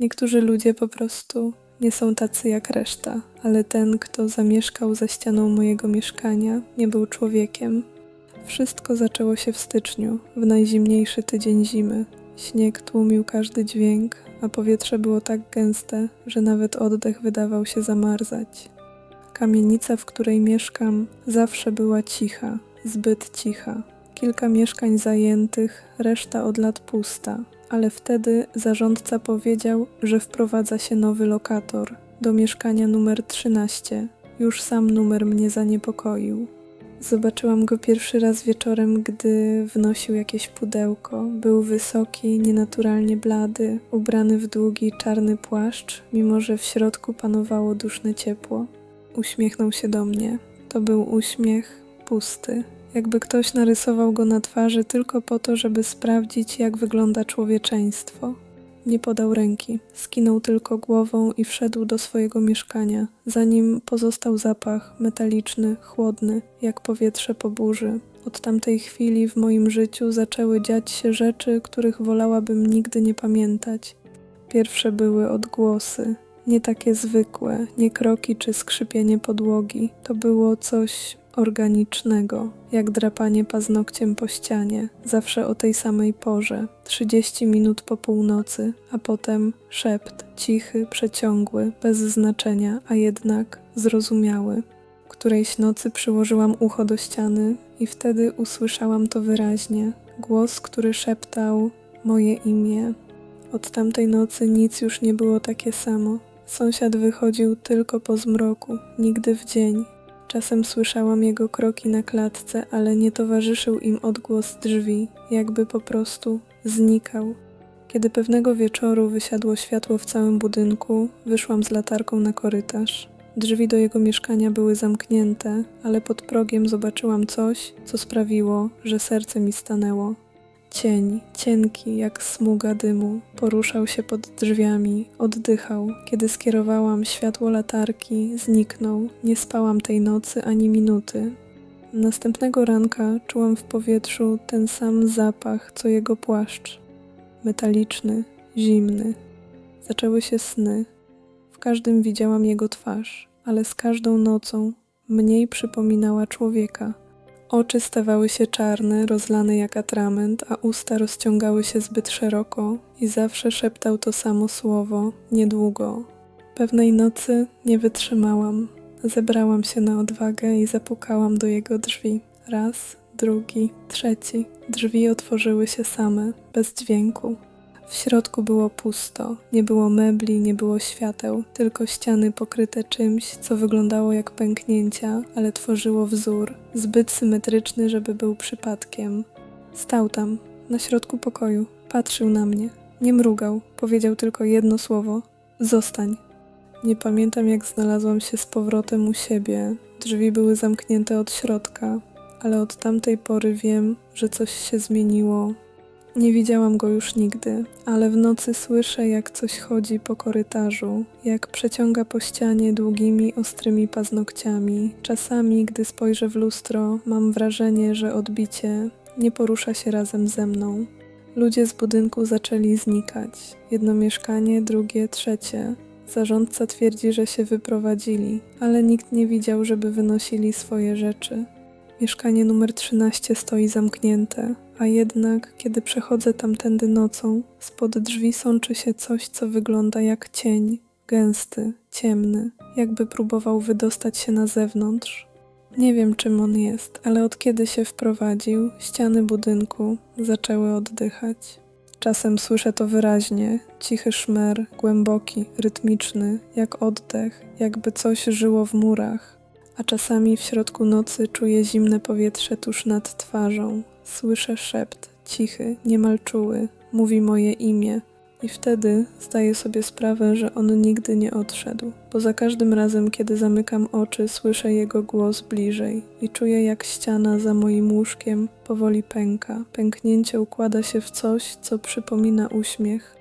Niektórzy ludzie po prostu nie są tacy jak reszta, ale ten, kto zamieszkał za ścianą mojego mieszkania, nie był człowiekiem. Wszystko zaczęło się w styczniu, w najzimniejszy tydzień zimy. Śnieg tłumił każdy dźwięk, a powietrze było tak gęste, że nawet oddech wydawał się zamarzać. Kamienica, w której mieszkam, zawsze była cicha, zbyt cicha. Kilka mieszkań zajętych, reszta od lat pusta, ale wtedy zarządca powiedział, że wprowadza się nowy lokator do mieszkania numer 13. Już sam numer mnie zaniepokoił. Zobaczyłam go pierwszy raz wieczorem, gdy wnosił jakieś pudełko. Był wysoki, nienaturalnie blady, ubrany w długi czarny płaszcz, mimo że w środku panowało duszne ciepło. Uśmiechnął się do mnie. To był uśmiech pusty, jakby ktoś narysował go na twarzy tylko po to, żeby sprawdzić, jak wygląda człowieczeństwo. Nie podał ręki, skinął tylko głową i wszedł do swojego mieszkania. Za nim pozostał zapach metaliczny, chłodny, jak powietrze po burzy. Od tamtej chwili w moim życiu zaczęły dziać się rzeczy, których wolałabym nigdy nie pamiętać. Pierwsze były odgłosy, nie takie zwykłe, nie kroki czy skrzypienie podłogi. To było coś organicznego, jak drapanie paznokciem po ścianie, zawsze o tej samej porze, 30 minut po północy, a potem szept, cichy, przeciągły, bez znaczenia, a jednak zrozumiały. Którejś nocy przyłożyłam ucho do ściany i wtedy usłyszałam to wyraźnie. Głos, który szeptał moje imię. Od tamtej nocy nic już nie było takie samo. Sąsiad wychodził tylko po zmroku, nigdy w dzień. Czasem słyszałam jego kroki na klatce, ale nie towarzyszył im odgłos drzwi, jakby po prostu znikał. Kiedy pewnego wieczoru wysiadło światło w całym budynku, wyszłam z latarką na korytarz. Drzwi do jego mieszkania były zamknięte, ale pod progiem zobaczyłam coś, co sprawiło, że serce mi stanęło. Cień, cienki jak smuga dymu, poruszał się pod drzwiami, oddychał. Kiedy skierowałam światło latarki, zniknął. Nie spałam tej nocy ani minuty. Następnego ranka czułam w powietrzu ten sam zapach, co jego płaszcz. Metaliczny, zimny. Zaczęły się sny. W każdym widziałam jego twarz, ale z każdą nocą mniej przypominała człowieka. Oczy stawały się czarne, rozlane jak atrament, a usta rozciągały się zbyt szeroko i zawsze szeptał to samo słowo niedługo. Pewnej nocy nie wytrzymałam. Zebrałam się na odwagę i zapukałam do jego drzwi. Raz, drugi, trzeci. Drzwi otworzyły się same, bez dźwięku. W środku było pusto, nie było mebli, nie było świateł, tylko ściany pokryte czymś, co wyglądało jak pęknięcia, ale tworzyło wzór, zbyt symetryczny, żeby był przypadkiem. Stał tam, na środku pokoju, patrzył na mnie. Nie mrugał, powiedział tylko jedno słowo: Zostań. Nie pamiętam, jak znalazłam się z powrotem u siebie. Drzwi były zamknięte od środka, ale od tamtej pory wiem, że coś się zmieniło, nie widziałam go już nigdy, ale w nocy słyszę, jak coś chodzi po korytarzu, jak przeciąga po ścianie długimi, ostrymi paznokciami. Czasami, gdy spojrzę w lustro, mam wrażenie, że odbicie nie porusza się razem ze mną. Ludzie z budynku zaczęli znikać. Jedno mieszkanie, drugie, trzecie. Zarządca twierdzi, że się wyprowadzili, ale nikt nie widział, żeby wynosili swoje rzeczy. Mieszkanie numer 13 stoi zamknięte, a jednak, kiedy przechodzę tamtędy nocą, spod drzwi sączy się coś, co wygląda jak cień, gęsty, ciemny, jakby próbował wydostać się na zewnątrz. Nie wiem, czym on jest, ale od kiedy się wprowadził, ściany budynku zaczęły oddychać. Czasem słyszę to wyraźnie, cichy szmer, głęboki, rytmiczny, jak oddech, jakby coś żyło w murach, a czasami w środku nocy czuję zimne powietrze tuż nad twarzą. Słyszę szept, cichy, niemal czuły, mówi moje imię. I wtedy zdaję sobie sprawę, że on nigdy nie odszedł, bo za każdym razem, kiedy zamykam oczy, słyszę jego głos bliżej i czuję, jak ściana za moim łóżkiem powoli pęka. Pęknięcie układa się w coś, co przypomina uśmiech.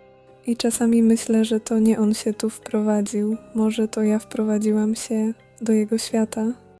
I czasami myślę, że to nie on się tu wprowadził, może to ja wprowadziłam się do jego świata.